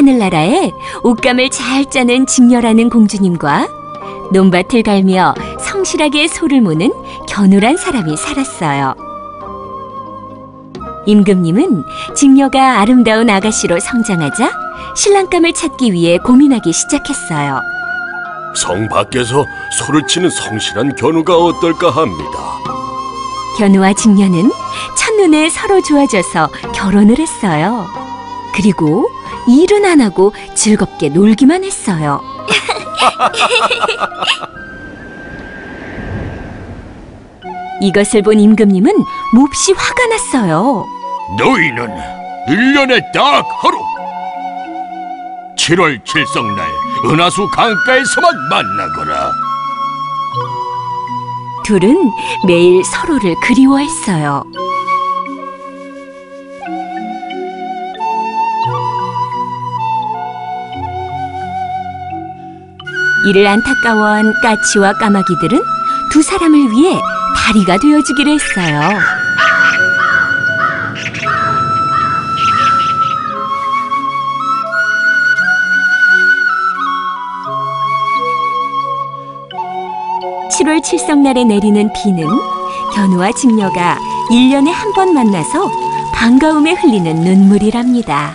하늘나라에 옷감을 잘 짜는 직녀라는 공주님과 논밭을 갈며 성실하게 소를 모는 견우란 사람이 살았어요. 임금님은 직녀가 아름다운 아가씨로 성장하자 신랑감을 찾기 위해 고민하기 시작했어요. 성 밖에서 소를 치는 성실한 견우가 어떨까 합니다. 견우와 직녀는 첫눈에 서로 좋아져서 결혼을 했어요. 그리고 일은 안 하고 즐겁게 놀기만 했어요. 이것을 본 임금님은 몹시 화가 났어요. 너희는 1년에 딱 하루 7월 칠성날 은하수 강가에서만 만나거라 둘은 매일 서로를 그리워했어요. 이를 안타까워한 까치와 까마귀들은 두 사람을 위해 다리가 되어주기로 했어요. 칠월 칠성날에 내리는 비는 견우와 직녀가 일년에 한 번 만나서 반가움에 흘리는 눈물이랍니다.